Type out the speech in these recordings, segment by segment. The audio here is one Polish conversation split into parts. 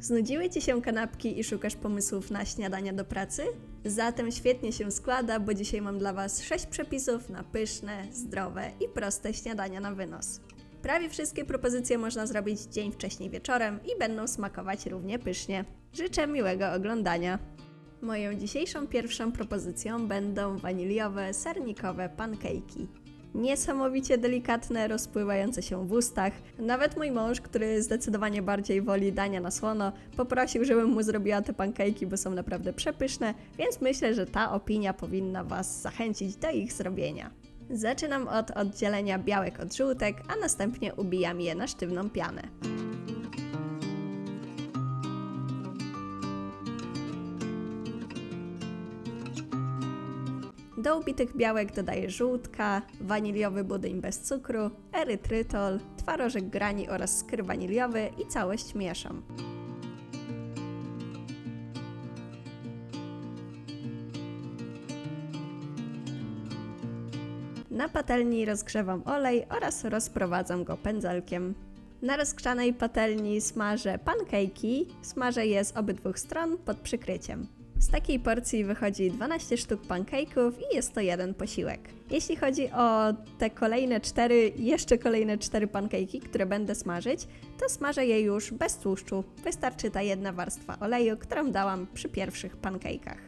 Znudziły Ci się kanapki i szukasz pomysłów na śniadania do pracy? Zatem świetnie się składa, bo dzisiaj mam dla Was 6 przepisów na pyszne, zdrowe i proste śniadania na wynos. Prawie wszystkie propozycje można zrobić dzień wcześniej wieczorem i będą smakować równie pysznie. Życzę miłego oglądania. Moją dzisiejszą pierwszą propozycją będą waniliowe, sernikowe pankejki. Niesamowicie delikatne, rozpływające się w ustach. Nawet mój mąż, który zdecydowanie bardziej woli dania na słono, poprosił, żebym mu zrobiła te pankejki, bo są naprawdę przepyszne, więc myślę, że ta opinia powinna Was zachęcić do ich zrobienia. Zaczynam od oddzielenia białek od żółtek, a następnie ubijam je na sztywną pianę. Do ubitych białek dodaję żółtka, waniliowy budyń bez cukru, erytrytol, twarożek grani oraz skry waniliowy i całość mieszam. Na patelni rozgrzewam olej oraz rozprowadzam go pędzelkiem. Na rozgrzanej patelni smażę pankejki, smażę je z obydwu stron pod przykryciem. Z takiej porcji wychodzi 12 sztuk pankejków i jest to jeden posiłek. Jeśli chodzi o te kolejne cztery, jeszcze kolejne cztery pankejki, które będę smażyć, to smażę je już bez tłuszczu. Wystarczy ta jedna warstwa oleju, którą dałam przy pierwszych pankejkach.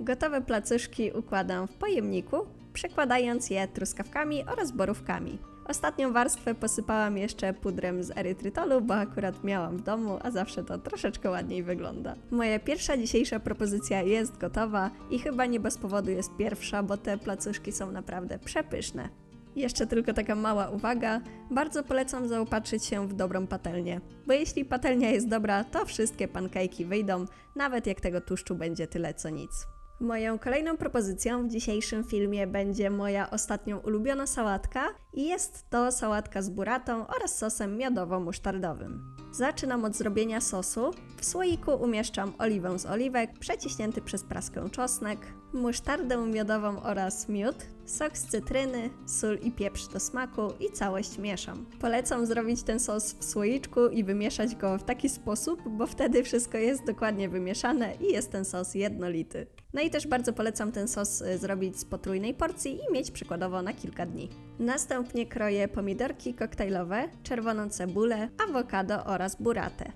Gotowe placuszki układam w pojemniku, przekładając je truskawkami oraz borówkami. Ostatnią warstwę posypałam jeszcze pudrem z erytrytolu, bo akurat miałam w domu, a zawsze to troszeczkę ładniej wygląda. Moja pierwsza dzisiejsza propozycja jest gotowa i chyba nie bez powodu jest pierwsza, bo te placuszki są naprawdę przepyszne. Jeszcze tylko taka mała uwaga, bardzo polecam zaopatrzyć się w dobrą patelnię, bo jeśli patelnia jest dobra, to wszystkie pankejki wyjdą, nawet jak tego tłuszczu będzie tyle co nic. Moją kolejną propozycją w dzisiejszym filmie będzie moja ostatnio ulubiona sałatka i jest to sałatka z buratą oraz sosem miodowo-musztardowym. Zaczynam od zrobienia sosu. W słoiku umieszczam oliwę z oliwek, przeciśnięty przez praskę czosnek, musztardę miodową oraz miód, sok z cytryny, sól i pieprz do smaku i całość mieszam. Polecam zrobić ten sos w słoiczku i wymieszać go w taki sposób, bo wtedy wszystko jest dokładnie wymieszane i jest ten sos jednolity. No i też bardzo polecam ten sos y, zrobić z potrójnej porcji i mieć przykładowo na kilka dni. Następnie kroję pomidorki koktajlowe, czerwoną cebulę, awokado oraz buratę.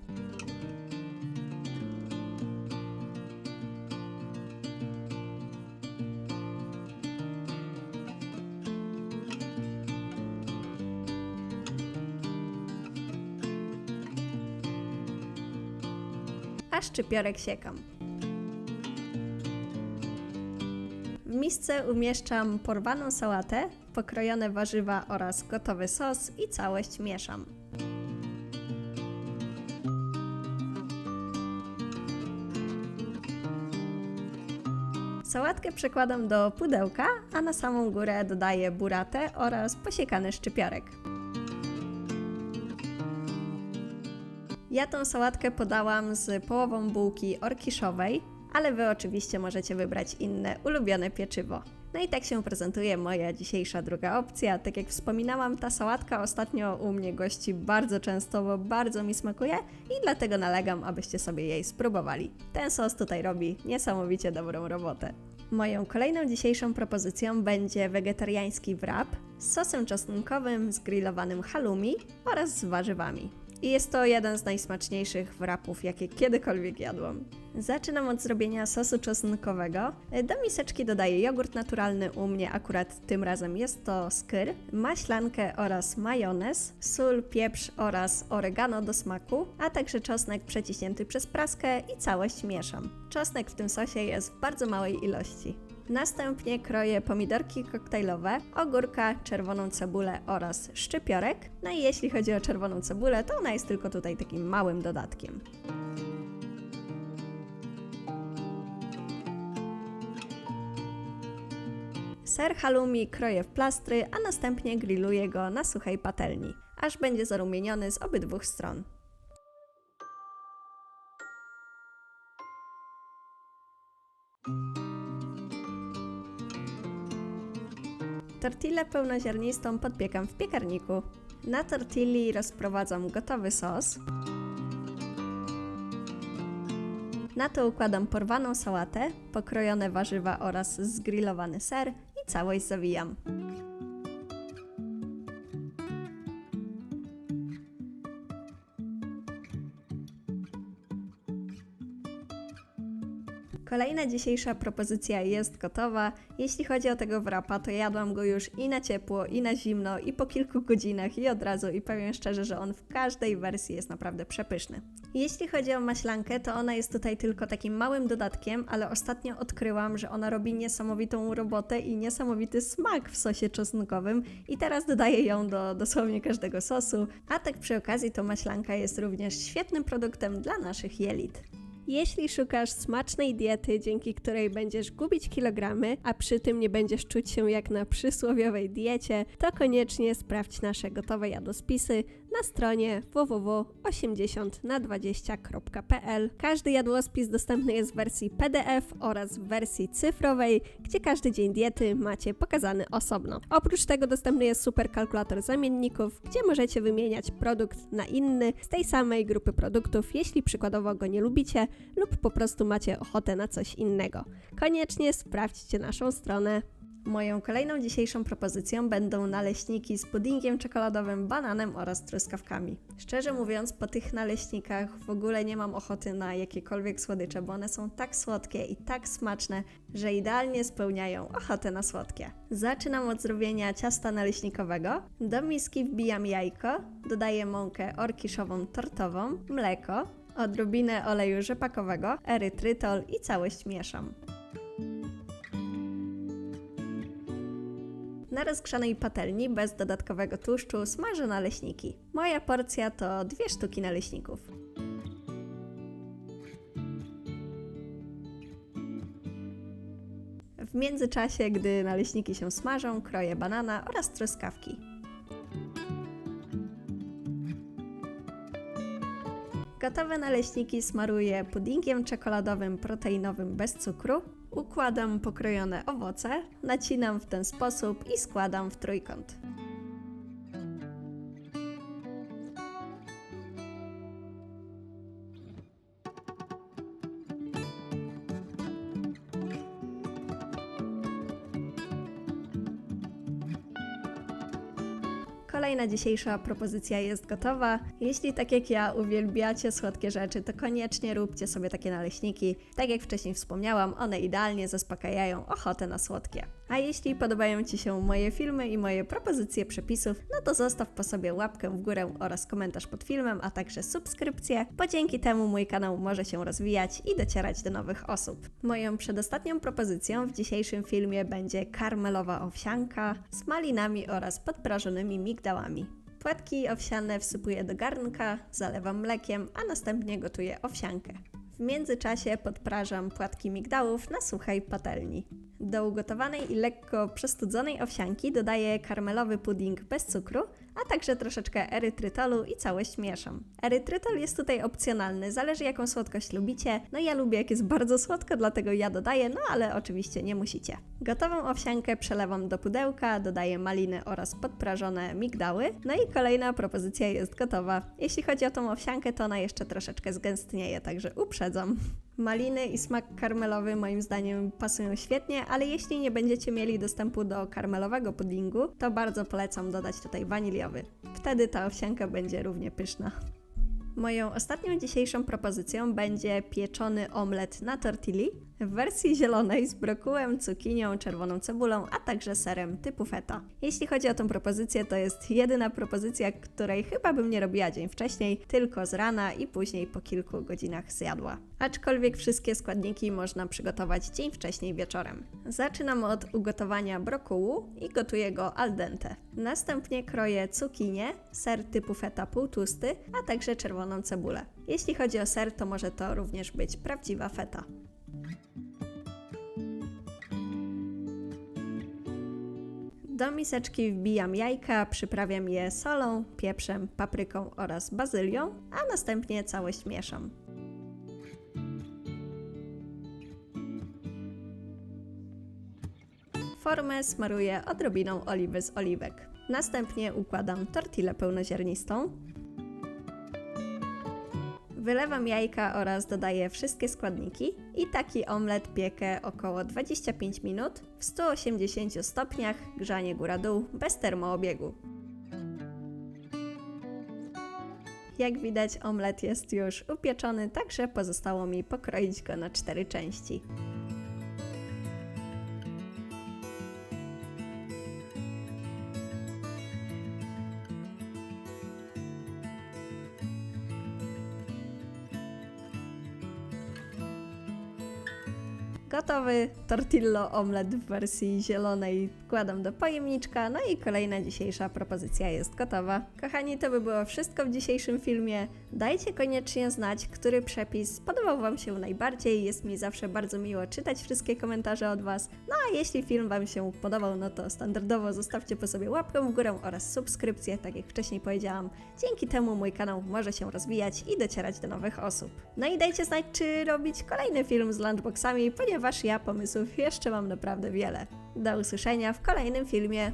A szczypiorek siekam. Misce umieszczam porwaną sałatę, pokrojone warzywa oraz gotowy sos i całość mieszam. Sałatkę przekładam do pudełka, a na samą górę dodaję buratę oraz posiekany szczypiorek. Ja tą sałatkę podałam z połową bułki orkiszowej, ale Wy oczywiście możecie wybrać inne ulubione pieczywo. No i tak się prezentuje moja dzisiejsza druga opcja. Tak jak wspominałam, ta sałatka ostatnio u mnie gości bardzo często, bo bardzo mi smakuje i dlatego nalegam, abyście sobie jej spróbowali. Ten sos tutaj robi niesamowicie dobrą robotę. Moją kolejną dzisiejszą propozycją będzie wegetariański wrap z sosem czosnkowym, z grillowanym halloumi oraz z warzywami. I jest to jeden z najsmaczniejszych wrapów, jakie kiedykolwiek jadłam. Zaczynam od zrobienia sosu czosnkowego. Do miseczki dodaję jogurt naturalny, u mnie akurat tym razem jest to skyr, maślankę oraz majonez, sól, pieprz oraz oregano do smaku, a także czosnek przeciśnięty przez praskę i całość mieszam. Czosnek w tym sosie jest w bardzo małej ilości. Następnie kroję pomidorki koktajlowe, ogórka, czerwoną cebulę oraz szczypiorek. No i jeśli chodzi o czerwoną cebulę, to ona jest tylko tutaj takim małym dodatkiem. Ser halloumi kroję w plastry, a następnie grilluję go na suchej patelni, aż będzie zarumieniony z obydwu stron. Tortillę pełnoziarnistą podpiekam w piekarniku. Na tortilli rozprowadzam gotowy sos. Na to układam porwaną sałatę, pokrojone warzywa oraz zgrillowany ser i całość zawijam. Kolejna dzisiejsza propozycja jest gotowa. Jeśli chodzi o tego wrapa, to jadłam go już i na ciepło, i na zimno, i po kilku godzinach, i od razu. I powiem szczerze, że on w każdej wersji jest naprawdę przepyszny. Jeśli chodzi o maślankę, to ona jest tutaj tylko takim małym dodatkiem, ale ostatnio odkryłam, że ona robi niesamowitą robotę i niesamowity smak w sosie czosnkowym i teraz dodaję ją do dosłownie każdego sosu. A tak przy okazji, to maślanka jest również świetnym produktem dla naszych jelit. Jeśli szukasz smacznej diety, dzięki której będziesz gubić kilogramy, a przy tym nie będziesz czuć się jak na przysłowiowej diecie, to koniecznie sprawdź nasze gotowe jadłospisy na stronie www.80na20.pl. Każdy jadłospis dostępny jest w wersji PDF oraz w wersji cyfrowej, gdzie każdy dzień diety macie pokazany osobno. Oprócz tego dostępny jest super kalkulator zamienników, gdzie możecie wymieniać produkt na inny z tej samej grupy produktów, jeśli przykładowo go nie lubicie lub po prostu macie ochotę na coś innego. Koniecznie sprawdźcie naszą stronę. Moją kolejną dzisiejszą propozycją będą naleśniki z puddingiem czekoladowym, bananem oraz truskawkami. Szczerze mówiąc, po tych naleśnikach w ogóle nie mam ochoty na jakiekolwiek słodycze, bo one są tak słodkie i tak smaczne, że idealnie spełniają ochotę na słodkie. Zaczynam od zrobienia ciasta naleśnikowego. Do miski wbijam jajko, dodaję mąkę orkiszową tortową, mleko, odrobinę oleju rzepakowego, erytrytol i całość mieszam. Na rozgrzanej patelni bez dodatkowego tłuszczu smażę naleśniki. Moja porcja to dwie sztuki naleśników. W międzyczasie, gdy naleśniki się smażą, kroję banana oraz truskawki. Gotowe naleśniki smaruję puddingiem czekoladowym proteinowym bez cukru. Układam pokrojone owoce, nacinam w ten sposób i składam w trójkąt. Kolejna dzisiejsza propozycja jest gotowa. Jeśli tak jak ja uwielbiacie słodkie rzeczy, to koniecznie róbcie sobie takie naleśniki. Tak jak wcześniej wspomniałam, one idealnie zaspokajają ochotę na słodkie. A jeśli podobają Ci się moje filmy i moje propozycje przepisów, no to zostaw po sobie łapkę w górę oraz komentarz pod filmem, a także subskrypcję, bo dzięki temu mój kanał może się rozwijać i docierać do nowych osób. Moją przedostatnią propozycją w dzisiejszym filmie będzie karmelowa owsianka z malinami oraz podprażonymi migdałami. Płatki owsiane wsypuję do garnka, zalewam mlekiem, a następnie gotuję owsiankę. Międzyczasie podprażam płatki migdałów na suchej patelni. Do ugotowanej i lekko przestudzonej owsianki dodaję karmelowy pudding bez cukru, a także troszeczkę erytrytolu i całość mieszam. Erytrytol jest tutaj opcjonalny, zależy jaką słodkość lubicie. No ja lubię jak jest bardzo słodko, dlatego ja dodaję, no ale oczywiście nie musicie. Gotową owsiankę przelewam do pudełka, dodaję maliny oraz podprażone migdały. No i kolejna propozycja jest gotowa. Jeśli chodzi o tą owsiankę, to ona jeszcze troszeczkę zgęstnieje, także uprzedzam. Maliny i smak karmelowy moim zdaniem pasują świetnie, ale jeśli nie będziecie mieli dostępu do karmelowego puddingu, to bardzo polecam dodać tutaj waniliowy. Wtedy ta owsianka będzie równie pyszna. Moją ostatnią dzisiejszą propozycją będzie pieczony omlet na tortilli w wersji zielonej z brokułem, cukinią, czerwoną cebulą, a także serem typu feta. Jeśli chodzi o tą propozycję, to jest jedyna propozycja, której chyba bym nie robiła dzień wcześniej, tylko z rana i później po kilku godzinach zjadła. Aczkolwiek wszystkie składniki można przygotować dzień wcześniej wieczorem. Zaczynam od ugotowania brokułu i gotuję go al dente. Następnie kroję cukinię, ser typu feta półtłusty, a także czerwoną cebulę. Jeśli chodzi o ser, to może to również być prawdziwa feta. Do miseczki wbijam jajka, przyprawiam je solą, pieprzem, papryką oraz bazylią, a następnie całość mieszam. Formę smaruję odrobiną oliwy z oliwek. Następnie układam tortillę pełnoziarnistą. Wylewam jajka oraz dodaję wszystkie składniki i taki omlet piekę około 25 minut w 180 stopniach, grzanie góra-dół, bez termoobiegu. Jak widać omlet jest już upieczony, także pozostało mi pokroić go na cztery części. Gotowy tortillo omlet w wersji zielonej wkładam do pojemniczka, no i kolejna dzisiejsza propozycja jest gotowa. Kochani, to by było wszystko w dzisiejszym filmie. Dajcie koniecznie znać, który przepis podobał Wam się najbardziej. Jest mi zawsze bardzo miło czytać wszystkie komentarze od Was. No a jeśli film Wam się podobał, no to standardowo zostawcie po sobie łapkę w górę oraz subskrypcję, tak jak wcześniej powiedziałam. Dzięki temu mój kanał może się rozwijać i docierać do nowych osób. No i dajcie znać, czy robić kolejny film z lunchboxami, ponieważ ja pomysłów jeszcze mam naprawdę wiele. Do usłyszenia w kolejnym filmie.